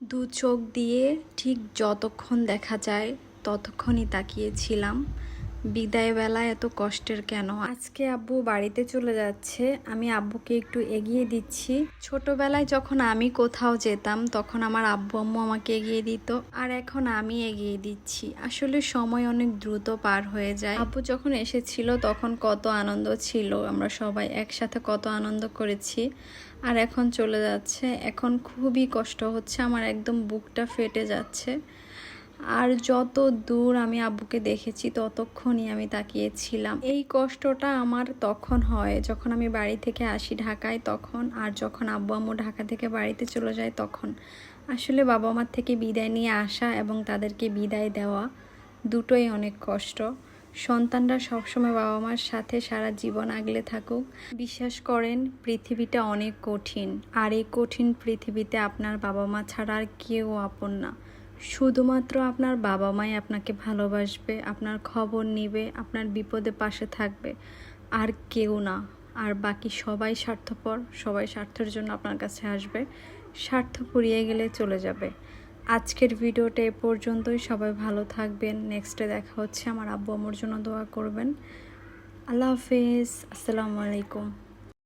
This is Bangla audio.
দু চোখ দিয়ে ঠিক যতক্ষণ দেখা যায় ততক্ষণই তাকিয়েছিলাম। বিদায় বেলা এত কষ্টের কেন? আজকে আব্বু বাড়িতে চলে যাচ্ছে। আমি আব্বুকে একটু এগিয়ে দিচ্ছি। ছোটবেলায় যখন আমি কোথাও যেতাম, তখন আমার আব্বু আম্মু আমাকে এগিয়ে দিত। আর এখন আমি এগিয়ে দিচ্ছি। আসলে সময় অনেক দ্রুত পার হয়ে যায়। আব্বু যখন এসেছিল, তখন কত আনন্দ ছিল। আমরা সবাই একসাথে কত আনন্দ করেছি। আর এখন চলে যাচ্ছে। এখন খুবই কষ্ট হচ্ছে। আমার একদম বুকটা ফেটে যাচ্ছে। আর যত দূর আমি আব্বুকে দেখেছি, ততক্ষণই আমি তাকিয়েছিলাম। এই কষ্টটা আমার তখন হয়, যখন আমি বাড়ি থেকে আসি ঢাকায়, তখন, আর যখন আব্বু আম্মু ঢাকা থেকে বাড়িতে চলে যায়, তখন। আসলে বাবা মার থেকে বিদায় নিয়ে আসা এবং তাদেরকে বিদায় দেওয়া দুটোই অনেক কষ্ট। সন্তানরা সবসময় বাবা মার সাথে সারা জীবন আগলে থাকুক। বিশ্বাস করেন, পৃথিবীটা অনেক কঠিন। আর এই কঠিন পৃথিবীতে আপনার বাবা মা ছাড়া আর কেউ আপন না। শুধুমাত্র আপনার বাবা মাই আপনাকে ভালোবাসবে, আপনার খবর নিবে, আপনার বিপদে পাশে থাকবে। আর কেউ না। আর বাকি সবাই স্বার্থপর, সবাই স্বার্থের জন্য আপনার কাছে আসবে, স্বার্থ পুড়িয়ে গেলে চলে যাবে। আজকের ভিডিওটা এ পর্যন্তই। সবাই ভালো থাকবেন। নেক্সটে দেখা হচ্ছে। আমার আব্বু আমার জন্য দোয়া করবেন। আল্লাহ হাফিজ। আসসালামু আলাইকুম।